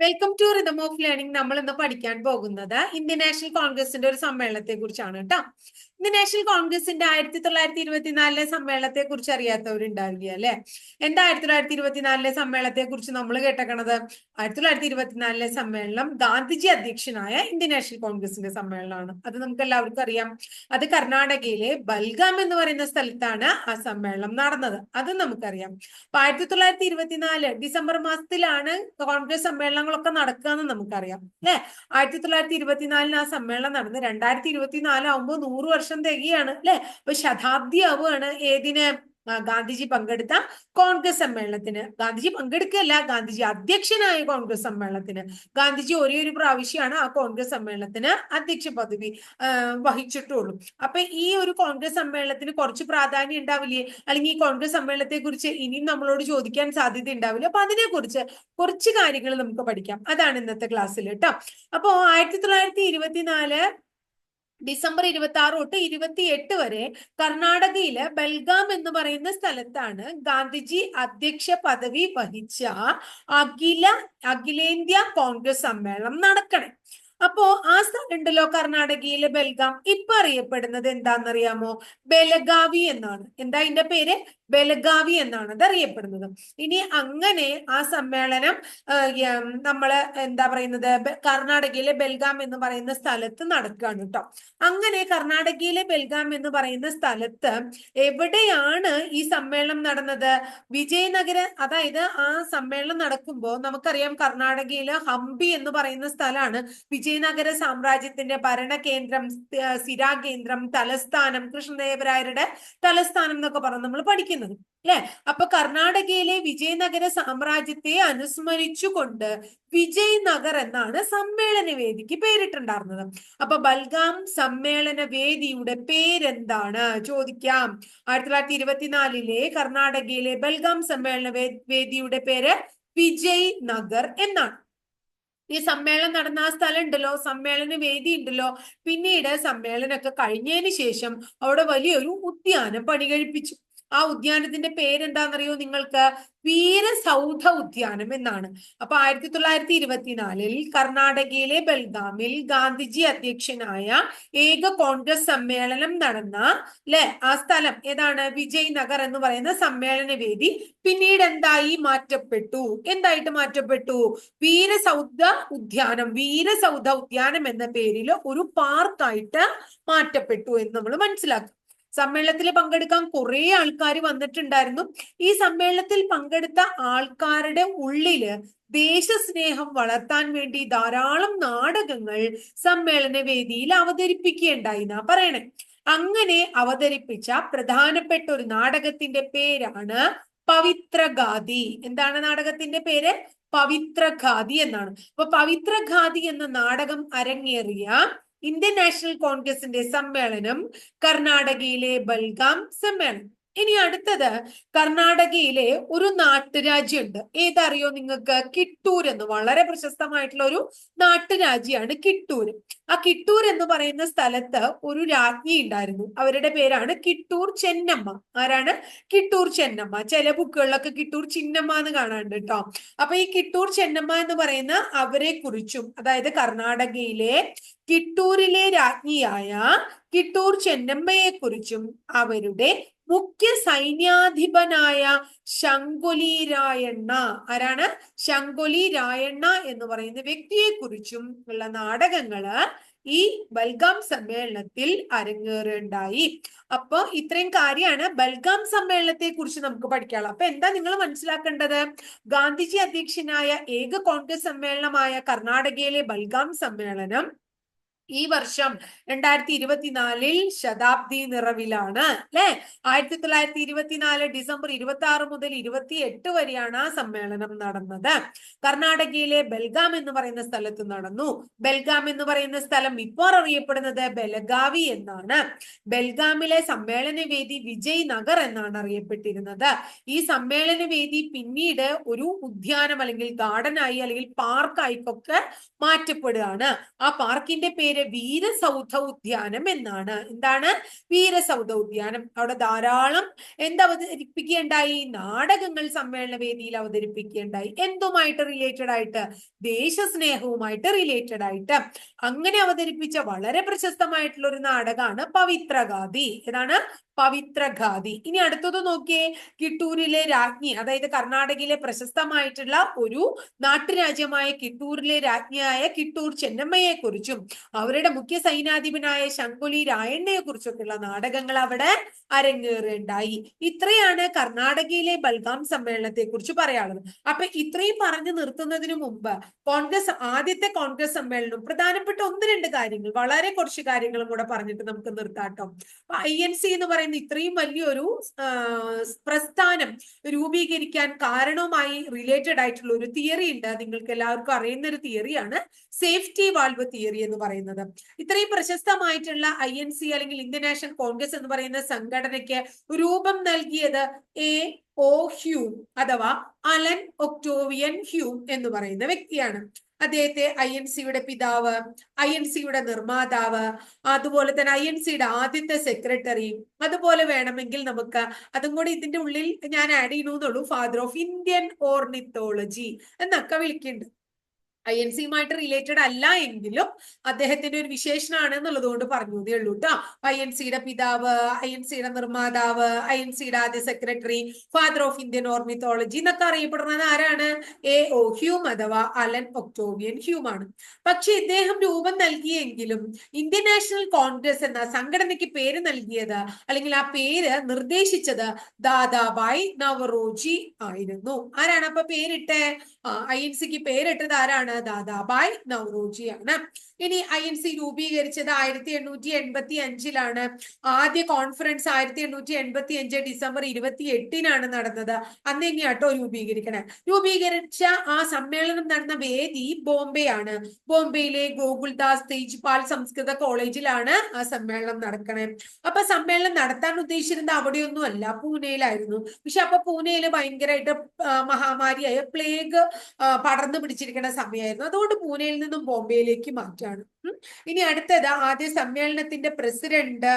Welcome to rhythm of learning നമ്മൾ ഇന്ന് പഠിക്കാൻ പോകുന്നത് ഇന്ത്യൻ നാഷണൽ കോൺഗ്രസിന്റെ ഒരു സമ്മേളനത്തെ കുറിച്ചാണ് കേട്ടോ. ഇന്ത്യൻ നാഷണൽ കോൺഗ്രസിന്റെ ആയിരത്തി തൊള്ളായിരത്തി ഇരുപത്തിനാലിലെ സമ്മേളനത്തെ കുറിച്ച് അറിയാത്തവരുണ്ടാവില്ല അല്ലെ? എന്താ ആയിരത്തി തൊള്ളായിരത്തി ഇരുപത്തിനാലിലെ സമ്മേളനത്തെ കുറിച്ച് നമ്മൾ കേട്ടേക്കണത്? ആയിരത്തി തൊള്ളായിരത്തി ഇരുപത്തിനാലിലെ സമ്മേളനം ഗാന്ധിജി അധ്യക്ഷനായ ഇന്ത്യൻ നാഷണൽ കോൺഗ്രസിന്റെ സമ്മേളനമാണ്. അത് നമുക്ക് എല്ലാവർക്കും അറിയാം. അത് കർണാടകയിലെ ബൽഗാം എന്ന് പറയുന്ന സ്ഥലത്താണ് ആ സമ്മേളനം നടന്നത്. അത് നമുക്കറിയാം. അപ്പൊ ആയിരത്തി തൊള്ളായിരത്തി ഇരുപത്തിനാല് ഡിസംബർ മാസത്തിലാണ് കോൺഗ്രസ് സമ്മേളനങ്ങളൊക്കെ നടക്കുക എന്ന് നമുക്കറിയാം അല്ലെ? ആയിരത്തി തൊള്ളായിരത്തി ഇരുപത്തിനാലിന് ആ സമ്മേളനം നടന്ന് രണ്ടായിരത്തി ഇരുപത്തിനാല് ആകുമ്പോൾ നൂറ് തികയാണ് അല്ലെ? അപ്പൊ ശതാബ്ദി ആവുകയാണ്. ഏതിന്? ഗാന്ധിജി പങ്കെടുത്ത കോൺഗ്രസ് സമ്മേളനത്തിന്. ഗാന്ധിജി പങ്കെടുക്കുകയല്ല ഗാന്ധിജി അധ്യക്ഷനായ കോൺഗ്രസ് സമ്മേളനത്തിന്. ഗാന്ധിജി ഒരേ ഒരു പ്രാവശ്യമാണ് ആ കോൺഗ്രസ് സമ്മേളനത്തിന് അധ്യക്ഷ പദവി വഹിച്ചിട്ടുള്ളൂ. അപ്പൊ ഈ ഒരു കോൺഗ്രസ് സമ്മേളനത്തിന് കുറച്ച് പ്രാധാന്യം ഉണ്ടാവില്ലേ? അല്ലെങ്കിൽ ഈ കോൺഗ്രസ് സമ്മേളനത്തെ കുറിച്ച് ഇനിയും നമ്മളോട് ചോദിക്കാൻ സാധ്യത ഉണ്ടാവില്ല? അപ്പൊ അതിനെക്കുറിച്ച് കുറച്ച് കാര്യങ്ങൾ നമുക്ക് പഠിക്കാം. അതാണ് ഇന്നത്തെ ക്ലാസ്സിൽ കേട്ടോ. അപ്പോ ആയിരത്തി തൊള്ളായിരത്തി ഇരുപത്തിനാല് ഡിസംബർ ഇരുപത്തി ആറ് തൊട്ട് ഇരുപത്തി എട്ട് വരെ കർണാടകയിലെ ബൽഗാം എന്ന് പറയുന്ന സ്ഥലത്താണ് ഗാന്ധിജി അധ്യക്ഷ പദവി വഹിച്ച അഖില അഖിലേന്ത്യാ കോൺഗ്രസ് സമ്മേളനം നടക്കണേ. അപ്പോ ആ ഉണ്ടല്ലോ കർണാടകയിലെ ബെൽഗാം. ഇപ്പൊ അറിയപ്പെടുന്നത് എന്താണെന്നറിയാമോ? ബെലഗാവി എന്നാണ്. എന്താ ഇതിന്റെ പേര്? ബെലഗാവി എന്നാണ് അത് അറിയപ്പെടുന്നത് ഇനി അങ്ങനെ ആ സമ്മേളനം നമ്മൾ എന്താ പറയുന്നത്? കർണാടകയിലെ ബെൽഗാം എന്ന് പറയുന്ന സ്ഥലത്ത് നടക്കുകയാണ് കേട്ടോ. അങ്ങനെ കർണാടകയിലെ ബെൽഗാം എന്ന് പറയുന്ന സ്ഥലത്ത് എവിടെയാണ് ഈ സമ്മേളനം നടന്നത്? വിജയനഗര അതായത് ആ സമ്മേളനം നടക്കുമ്പോൾ നമുക്കറിയാം കർണാടകയിലെ ഹംപി എന്ന് പറയുന്ന സ്ഥലമാണ് വിജയനഗര സാമ്രാജ്യത്തിന്റെ ഭരണകേന്ദ്രം സ്ഥിരാകേന്ദ്രം തലസ്ഥാനം കൃഷ്ണദേവരായരുടെ തലസ്ഥാനം എന്നൊക്കെ പറഞ്ഞ് നമ്മൾ പഠിക്കുന്നത് അല്ലെ? അപ്പൊ കർണാടകയിലെ വിജയനഗര സാമ്രാജ്യത്തെ അനുസ്മരിച്ചുകൊണ്ട് വിജയ് നഗർ എന്നാണ് സമ്മേളന വേദിക്ക് പേരിട്ടുണ്ടായിരുന്നത്. അപ്പൊ ബൽഗാം സമ്മേളന വേദിയുടെ പേരെന്താണ്? ചോദിക്കാം. ആയിരത്തി തൊള്ളായിരത്തി ഇരുപത്തിനാലിലെ കർണാടകയിലെ ബൽഗാം സമ്മേളന വേദിയുടെ പേര് വിജയ് നഗർ എന്നാണ്. ഈ സമ്മേളനം നടന്ന ആ സ്ഥലം ഉണ്ടല്ലോ സമ്മേളന വേദി ഉണ്ടല്ലോ പിന്നീട് സമ്മേളനമൊക്കെ കഴിഞ്ഞതിന് ശേഷം അവിടെ വലിയൊരു ഉദ്യാനം പണി കഴിപ്പിച്ചു ആ ഉദ്യാനത്തിന്റെ പേരെന്താണെന്നറിയോ നിങ്ങൾക്ക്? വീരസൗധ ഉദ്യാനം എന്നാണ്. അപ്പൊ ആയിരത്തി തൊള്ളായിരത്തി ഇരുപത്തിനാലിൽ കർണാടകയിലെ ബൽഗാമിൽ ഗാന്ധിജി അധ്യക്ഷനായ ഏക കോൺഗ്രസ് സമ്മേളനം നടന്ന അല്ലെ ആ സ്ഥലം ഏതാണ്? വിജയ് നഗർ എന്ന് പറയുന്ന സമ്മേളന വേദി പിന്നീട് എന്തായി മാറ്റപ്പെട്ടു? എന്തായിട്ട് മാറ്റപ്പെട്ടു? വീരസൗധ ഉദ്യാനം വീരസൗധ ഉദ്യാനം എന്ന പേരിൽ ഒരു പാർക്കായിട്ട് മാറ്റപ്പെട്ടു എന്ന് നമ്മൾ മനസ്സിലാക്കും. സമ്മേളനത്തിൽ പങ്കെടുക്കാൻ കുറെ ആൾക്കാർ വന്നിട്ടുണ്ടായിരുന്നു. ഈ സമ്മേളനത്തിൽ പങ്കെടുത്ത ആൾക്കാരുടെ ഉള്ളിൽ ദേശസ്നേഹം വളർത്താൻ വേണ്ടി ധാരാളം നാടകങ്ങൾ സമ്മേളന വേദിയിൽ അവതരിപ്പിക്കുകയുണ്ടായി എന്നാ പറയണേ. അങ്ങനെ അവതരിപ്പിച്ച പ്രധാനപ്പെട്ട ഒരു നാടകത്തിന്റെ പേരാണ് പവിത്രഗാദി. എന്താണ് നാടകത്തിന്റെ പേര്? പവിത്രഖാദി എന്നാണ്. അപ്പൊ പവിത്രഖാദി എന്ന നാടകം അരങ്ങേറിയ ഇന്ത്യൻ നാഷണൽ കോൺഗ്രസിന്റെ സമ്മേളനം കർണാടകയിലെ ബൽഗാം സമ്മേളനം. ഇനി അടുത്തത് കർണാടകയിലെ ഒരു നാട്ടുരാജ്യമുണ്ട്. ഏതറിയോ നിങ്ങൾക്ക്? കിട്ടൂർ എന്ന് വളരെ പ്രശസ്തമായിട്ടുള്ള ഒരു നാട്ടുരാജ്യമാണ് കിട്ടൂർ. ആ കിട്ടൂർ എന്ന് പറയുന്ന സ്ഥലത്ത് ഒരു രാജ്ഞി ഉണ്ടായിരുന്നു. അവരുടെ പേരാണ് കിട്ടൂർ ചെന്നമ്മ. ആരാണ്? കിട്ടൂർ ചെന്നമ്മ. ചില ബുക്കുകളിലൊക്കെ കിട്ടൂർ ചിന്നമ്മ എന്ന് കാണാനുണ്ട് കേട്ടോ. അപ്പൊ ഈ കിട്ടൂർ ചെന്നമ്മ എന്ന് പറയുന്ന അവരെ കുറിച്ചും അതായത് കർണാടകയിലെ കിട്ടൂരിലെ രാജ്ഞിയായ കിട്ടൂർ ചെന്നമ്മയെ കുറിച്ചും അവരുടെ മുഖ്യ സൈന്യാധിപനായ ശങ്കുലി രായണ്ണ ആരാണ്? ശങ്കുലി രായണ്ണ എന്ന് പറയുന്ന വ്യക്തിയെ കുറിച്ചും ഉള്ള നാടകങ്ങൾ ഈ ബൽഗാം സമ്മേളനത്തിൽ അരങ്ങേറുണ്ടായി അപ്പൊ ഇത്രയും കാര്യമാണ്. ബൽഗാം സമ്മേളനത്തെ കുറിച്ച് നമുക്ക് പഠിക്കാനുള്ളത് അപ്പൊ എന്താ നിങ്ങൾ മനസ്സിലാക്കേണ്ടത്? ഗാന്ധിജി അധ്യക്ഷനായ ഏക കോൺഗ്രസ് സമ്മേളനമായ കർണാടകയിലെ ബൽഗാം സമ്മേളനം ഈ വർഷം രണ്ടായിരത്തി ഇരുപത്തിനാലിൽ ശതാബ്ദി നിറവിലാണ് അല്ലെ? ആയിരത്തി തൊള്ളായിരത്തി ഇരുപത്തിനാല് ഡിസംബർ ഇരുപത്തി ആറ് മുതൽ ഇരുപത്തി എട്ട് വരെയാണ് ആ സമ്മേളനം നടന്നത്. കർണാടകയിലെ ബൽഗാം എന്ന് പറയുന്ന സ്ഥലത്ത് നടന്നു. ബൽഗാം എന്ന് പറയുന്ന സ്ഥലം ഇപ്പോൾ അറിയപ്പെടുന്നത് ബെലഗാവി എന്നാണ്. ബൽഗാമിലെ സമ്മേളന വേദി വിജയ് നഗർ എന്നാണ് അറിയപ്പെട്ടിരുന്നത്. ഈ സമ്മേളന വേദി പിന്നീട് ഒരു ഉദ്യാനം അല്ലെങ്കിൽ ഗാർഡനായി അല്ലെങ്കിൽ പാർക്കായിക്കൊക്കെ മാറ്റപ്പെടുകയാണ്. ആ പാർക്കിന്റെ പേര് പേര് വീരസൗധ ഉദ്യാനം എന്നാണ്. എന്താണ്? വീരസൗധ ഉദ്യാനം അവിടെ ധാരാളം എന്ത് അവതരിപ്പിക്കുകയുണ്ടായി? നാടകങ്ങൾ സമ്മേളന വേദിയിൽ അവതരിപ്പിക്കുകയുണ്ടായി. എന്തുമായിട്ട് റിലേറ്റഡ് ആയിട്ട്? ദേശസ്നേഹവുമായിട്ട് റിലേറ്റഡ് ആയിട്ട്. അങ്ങനെ അവതരിപ്പിച്ച വളരെ പ്രശസ്തമായിട്ടുള്ള ഒരു നാടകമാണ് പവിത്രഗാഥി. ഏതാണ്? പവിത്രഗാഥി ഇനി അടുത്തത് നോക്കിയേ കിട്ടൂരിലെ രാജ്ഞി അതായത് കർണാടകയിലെ പ്രശസ്തമായിട്ടുള്ള ഒരു നാട്ടുരാജ്യമായ കിട്ടൂരിലെ രാജ്ഞിയായ കിട്ടൂർ ചെന്നമ്മയെ കുറിച്ചും അവരുടെ മുഖ്യ സൈനാധിപനായ ശങ്കുലി രായണ്ണയെ കുറിച്ചൊക്കെയുള്ള നാടകങ്ങൾ അവിടെ അരങ്ങേറുകയുണ്ടായി. ഇത്രയാണ് കർണാടകയിലെ ബൽഗാം സമ്മേളനത്തെ കുറിച്ച് പറയാനുള്ളത്. അപ്പൊ ഇത്രയും പറഞ്ഞു നിർത്തുന്നതിന് മുമ്പ് കോൺഗ്രസ് ആദ്യത്തെ കോൺഗ്രസ് സമ്മേളനം പ്രധാനപ്പെട്ട ഒന്ന് രണ്ട് കാര്യങ്ങൾ വളരെ കുറച്ച് കാര്യങ്ങളും കൂടെ പറഞ്ഞിട്ട് നമുക്ക് നിർത്താട്ടോ ഐ എൻ സി എന്ന് പറയുന്ന ഇത്രയും വലിയൊരു പ്രസ്ഥാനം രൂപീകരിക്കാൻ കാരണവുമായി റിലേറ്റഡ് ആയിട്ടുള്ള ഒരു തിയറി ഉണ്ട്. നിങ്ങൾക്ക് എല്ലാവർക്കും അറിയുന്ന ഒരു തിയറിയാണ് സേഫ്റ്റി വാൾവ് തിയറി എന്ന് പറയുന്നത്. ഇത്രയും പ്രശസ്തമായിട്ടുള്ള ഐ എൻ സി അല്ലെങ്കിൽ ഇന്ത്യൻ നാഷണൽ കോൺഗ്രസ് എന്ന് പറയുന്ന സംഘടനയ്ക്ക് രൂപം നൽകിയത് എ ഓ ഹ്യൂം അഥവാ അലൻ ഒക്ടോവിയൻ ഹ്യൂം എന്ന് പറയുന്ന വ്യക്തിയാണ്. അദ്ദേഹത്തെ ഐ എൻ സിയുടെ പിതാവ് ഐ എൻ സിയുടെ നിർമ്മാതാവ് അതുപോലെ തന്നെ ഐ എൻ സിയുടെ ആദ്യത്തെ സെക്രട്ടറി അതുപോലെ വേണമെങ്കിൽ നമുക്ക് അതും കൂടി ഇതിന്റെ ഉള്ളിൽ ഞാൻ ആഡ് ചെയ്യണമെന്നുള്ളൂ ഫാദർ ഓഫ് ഇന്ത്യൻ ഓർണിത്തോളജി എന്നൊക്കെ വിളിക്കുന്നുണ്ട്. ഐ എൻ സിയുമായിട്ട് റിലേറ്റഡ് അല്ല എങ്കിലും അദ്ദേഹത്തിന്റെ ഒരു വിശേഷനാണ് എന്നുള്ളത് കൊണ്ട് പറഞ്ഞതേ ഉള്ളൂ കേട്ടോ ഐ എൻ സിയുടെ പിതാവ് ഐ എൻ സിയുടെ നിർമ്മാതാവ് ഐ എൻ സിയുടെ ആദ്യ secretary father of Indian ornithology എന്നൊക്കെ അറിയപ്പെടുന്നത് ആരാണ്? എ ഒ ഹ്യൂം അഥവാ അലൻ ഒക്ടോവിയൻ ഹ്യൂം ആണ്. പക്ഷെ ഇദ്ദേഹം രൂപം നൽകിയെങ്കിലും ഇന്ത്യൻ നാഷണൽ കോൺഗ്രസ് എന്ന സംഘടനയ്ക്ക് പേര് നൽകിയത് അല്ലെങ്കിൽ ആ പേര് നിർദ്ദേശിച്ചത് ദാദാബായ് നവറോജി ആയിരുന്നു. ആരാണ് അപ്പൊ പേരിട്ടെ? ഐ എൻ സിക്ക് പേരിട്ടത് ആരാണ്? ദാദാബായ് നവറോജിയാണ് ഇനി ഐ എൻ സി രൂപീകരിച്ചത് ആയിരത്തി എണ്ണൂറ്റി എൺപത്തി അഞ്ചിലാണ് ആദ്യ കോൺഫറൻസ് ആയിരത്തി എണ്ണൂറ്റി എൺപത്തി അഞ്ച് ഡിസംബർ ഇരുപത്തി എട്ടിനാണ് നടന്നത്. അന്ന് തന്നെയാട്ടോ രൂപീകരിക്കണേ. രൂപീകരിച്ച ആ സമ്മേളനം നടന്ന വേദി ബോംബെ ആണ് ബോംബെയിലെ ഗോകുൽദാസ് തേജ്പാൽ സംസ്കൃത കോളേജിലാണ് ആ സമ്മേളനം നടക്കണേ. അപ്പൊ സമ്മേളനം നടത്താൻ ഉദ്ദേശിച്ചിരുന്നത് അവിടെയൊന്നും അല്ല പൂനെയിലായിരുന്നു. പക്ഷെ അപ്പൊ പൂനെയിൽ ഭയങ്കരമായിട്ട് മഹാമാരിയായ പ്ലേഗ് പടർന്നു പിടിച്ചിരിക്കുന്ന സമയമായിരുന്നു അതുകൊണ്ട് പൂനെയിൽ നിന്നും ബോംബെയിലേക്ക് മാറ്റാണ്. ഇനി അടുത്തത് ആദ്യ സമ്മേളനത്തിന്റെ പ്രസിഡന്റ്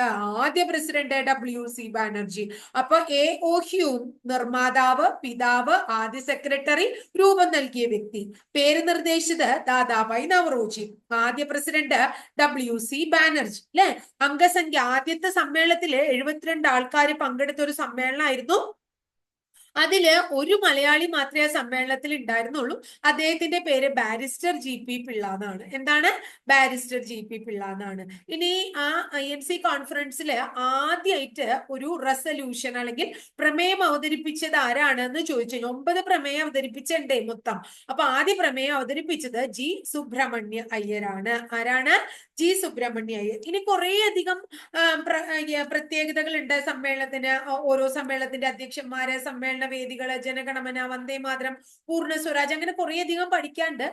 ആദ്യ പ്രസിഡന്റ് ഡബ്ല്യു സി ബാനർജി അപ്പൊ എ ഒ ഹ്യൂം നിർമ്മാതാവ് പിതാവ് ആദ്യ സെക്രട്ടറി രൂപം നൽകിയ വ്യക്തി. പേര് നിർദ്ദേശിച്ചത് ദാദാബായി നവറോജി ആദ്യ പ്രസിഡന്റ് ഡബ്ല്യു സി ബാനർജി അല്ലെ? അംഗസംഖ്യ. ആദ്യത്തെ സമ്മേളനത്തിൽ എഴുപത്തിരണ്ട് ആൾക്കാർ പങ്കെടുത്ത ഒരു സമ്മേളനമായിരുന്നു അതിൽ ഒരു മലയാളി മാത്രമേ ആ സമ്മേളനത്തിൽ ഉണ്ടായിരുന്നുള്ളൂ. അദ്ദേഹത്തിന്റെ പേര് ബാരിസ്റ്റർ ജി പി പിള്ള എന്നാണ് എന്താണ്? ബാരിസ്റ്റർ ജി പി പിള്ള എന്നാണ് ഇനി ആ ഐ എം സി കോൺഫറൻസിൽ ആദ്യമായിട്ട് ഒരു റെസൊല്യൂഷൻ അല്ലെങ്കിൽ പ്രമേയം അവതരിപ്പിച്ചത് ആരാണ് എന്ന് ചോദിച്ചു ഒമ്പത് പ്രമേയം അവതരിപ്പിച്ചിട്ടുണ്ടേ മൊത്തം. അപ്പൊ ആദ്യ പ്രമേയം അവതരിപ്പിച്ചത് ജി സുബ്രഹ്മണ്യ അയ്യരാണ്. ആരാണ്? ജി സുബ്രഹ്മണ്യ അയ്യർ. ഇനി കുറേ അധികം പ്രത്യേകതകളുണ്ട് സമ്മേളനത്തിന്. ഓരോ സമ്മേളനത്തിന്റെ അധ്യക്ഷന്മാരെ സമ്മേളന വേദികൾ ജനഗണമന വന്ദേ മാതരം പൂർണ സ്വരാജ് അങ്ങനെ കുറേയധികം പഠിക്കാണ്ട്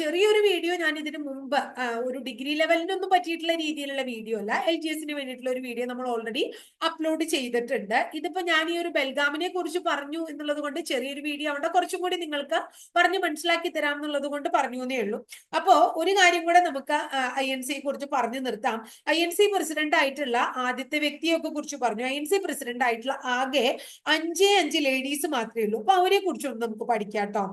ചെറിയൊരു വീഡിയോ ഞാൻ ഇതിന് മുമ്പ് ഒരു ഡിഗ്രി ലെവലിനൊന്നും പറ്റിയിട്ടുള്ള രീതിയിലുള്ള വീഡിയോ അല്ല എൽ ജി എസിന് വേണ്ടിയിട്ടുള്ള ഒരു വീഡിയോ നമ്മൾ ഓൾറെഡി അപ്ലോഡ് ചെയ്തിട്ടുണ്ട്. ഇതിപ്പോ ഞാൻ ഈ ഒരു ബൽഗാമിനെ കുറിച്ച് പറഞ്ഞു എന്നുള്ളത് കൊണ്ട് ചെറിയൊരു വീഡിയോ അവിടെ കുറച്ചും കൂടി നിങ്ങൾക്ക് പറഞ്ഞ് മനസ്സിലാക്കി തരാം എന്നുള്ളത് കൊണ്ട് പറഞ്ഞു എന്നേ ഉള്ളൂ. അപ്പോ ഒരു കാര്യം കൂടെ നമുക്ക് ഐ എൻ സിയെ കുറിച്ച് പറഞ്ഞു നിർത്താം. ഐ എൻ സി പ്രസിഡന്റ് ആയിട്ടുള്ള ആദ്യത്തെ വ്യക്തിയൊക്കെ കുറിച്ച് പറഞ്ഞു. ഐ എൻ സി പ്രസിഡന്റ് ആയിട്ടുള്ള ആകെ അഞ്ചേ അഞ്ച് ലേഡീസ് മാത്രമേ ഉള്ളൂ. അപ്പൊ അവരെ കുറിച്ചൊന്നും നമുക്ക് പഠിക്കാം കേട്ടോ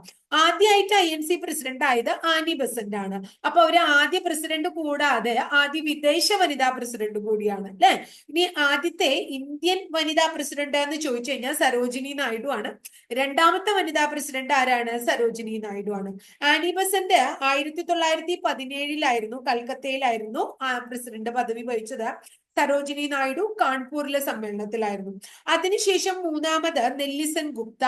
ആദ്യമായിട്ട് ഐ എൻ സി പ്രസിഡന്റ് ആയത് ആനി ബസന്റ് ആണ്. അപ്പൊ അവർ ആദ്യ പ്രസിഡന്റ് കൂടാതെ ആദ്യ വിദേശ വനിതാ പ്രസിഡന്റ് കൂടിയാണ് അല്ലെ? ഇനി ആദ്യത്തെ ഇന്ത്യൻ വനിതാ പ്രസിഡന്റ് എന്ന് ചോദിച്ചു കഴിഞ്ഞാൽ സരോജിനി നായിഡു ആണ്. രണ്ടാമത്തെ വനിതാ പ്രസിഡന്റ് ആരാണ്? സരോജിനി നായിഡു ആണ്. ആനി ബസന്റ് ആയിരത്തി തൊള്ളായിരത്തി പതിനേഴിലായിരുന്നു കൽക്കത്തയിലായിരുന്നു പ്രസിഡന്റ് പദവി വഹിച്ചത്. സരോജിനി നായിഡു കാൺപൂരിലെ സമ്മേളനത്തിലായിരുന്നു. അതിനുശേഷം മൂന്നാമത് നെല്ലിസൺ ഗുപ്ത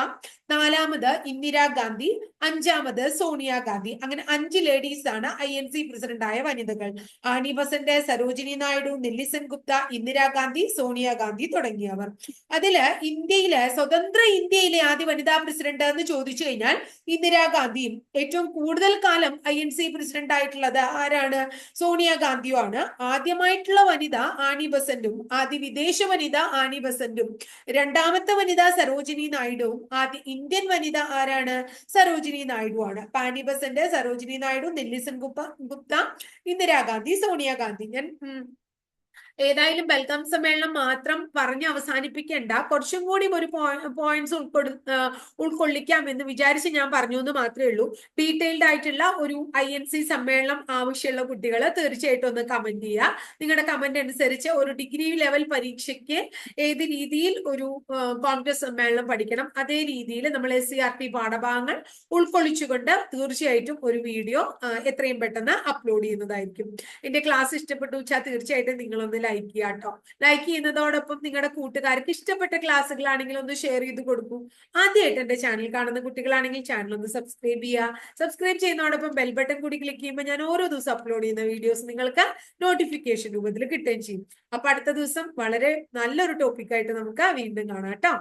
നാലാമത് ഇന്ദിരാഗാന്ധി അഞ്ചാമത് സോണിയാഗാന്ധി അങ്ങനെ അഞ്ച് ലേഡീസ് ആണ് ഐ എൻ സി പ്രസിഡന്റായ വനിതകൾ. Annie Besant Sarojini Naidu Nellie Sen Gupta Indira Gandhi Sonia Gandhi തുടങ്ങിയവർ. അതിൽ ഇന്ത്യയിലെ സ്വതന്ത്ര ഇന്ത്യയിലെ ആദ്യ വനിതാ പ്രസിഡന്റ് എന്ന് ചോദിച്ചു കഴിഞ്ഞാൽ ഇന്ദിരാഗാന്ധിയും ഏറ്റവും കൂടുതൽ കാലം ഐ എൻ സി പ്രസിഡന്റ് ആയിട്ടുള്ളത് ആരാണ്? സോണിയാഗാന്ധിയും ആണ് ആദ്യമായിട്ടുള്ള വനിത ആനി ആനി ബസന്റും ആദ്യ വിദേശ വനിത ആനി ബസന്റും രണ്ടാമത്തെ വനിത സരോജിനി നായിഡുവും ആദ്യ ഇന്ത്യൻ വനിത ആരാണ്? സരോജിനി നായിഡു ആണ്. അപ്പൊ Annie Besant Sarojini Naidu Nellie Sen Gupta Gupta Indira Gandhi Sonia Gandhi. ഞാൻ ഏതായാലും ബൽഗാം സമ്മേളനം മാത്രം പറഞ്ഞ് അവസാനിപ്പിക്കേണ്ട. കുറച്ചും കൂടി ഒരു പോയിന്റ്സ് ഉൾക്കൊടു ഉൾക്കൊള്ളിക്കാം എന്ന് വിചാരിച്ച് ഞാൻ പറഞ്ഞു എന്ന് മാത്രമേ ഉള്ളൂ. ഡീറ്റെയിൽഡ് ആയിട്ടുള്ള ഒരു ഐ എൻ സി സമ്മേളനം ആവശ്യമുള്ള കുട്ടികൾ തീർച്ചയായിട്ടും ഒന്ന് കമന്റ് ചെയ്യുക. നിങ്ങളുടെ കമന്റ് അനുസരിച്ച് ഒരു ഡിഗ്രി ലെവൽ പരീക്ഷയ്ക്ക് ഏത് രീതിയിൽ ഒരു കോൺഗ്രസ് സമ്മേളനം പഠിക്കണം അതേ രീതിയിൽ നമ്മൾ എസ് സി ആർ ടി പാഠഭാഗങ്ങൾ ഉൾക്കൊള്ളിച്ചുകൊണ്ട് തീർച്ചയായിട്ടും ഒരു വീഡിയോ എത്രയും പെട്ടെന്ന് അപ്ലോഡ് ചെയ്യുന്നതായിരിക്കും. എന്റെ ക്ലാസ് ഇഷ്ടപ്പെട്ടു വെച്ചാൽ തീർച്ചയായിട്ടും നിങ്ങളൊന്ന് ലൈക്ക് ചെയ്യുക കേട്ടോ ലൈക്ക് ചെയ്യുന്നതോടൊപ്പം നിങ്ങളുടെ കൂട്ടുകാർക്ക് ഇഷ്ടപ്പെട്ട ക്ലാസ്സുകളാണെങ്കിൽ ഒന്ന് ഷെയർ ചെയ്ത് കൊടുക്കൂ. ആദ്യമായിട്ട് എന്റെ ചാനൽ കാണുന്ന കുട്ടികളാണെങ്കിൽ ചാനൽ ഒന്ന് സബ്സ്ക്രൈബ് ചെയ്യുക സബ്സ്ക്രൈബ് ചെയ്യുന്നതോടൊപ്പം ബെൽ ബട്ടൺ കൂടി ക്ലിക്ക് ചെയ്യുമ്പോൾ ഞാൻ ഓരോ ദിവസം അപ്ലോഡ് ചെയ്യുന്ന വീഡിയോസ് നിങ്ങൾക്ക് നോട്ടിഫിക്കേഷൻ രൂപത്തിൽ കിട്ടുകയും ചെയ്യും. അപ്പൊ അടുത്ത ദിവസം വളരെ നല്ലൊരു ടോപ്പിക്കായിട്ട് നമുക്ക് വീണ്ടും കാണാം കേട്ടോ.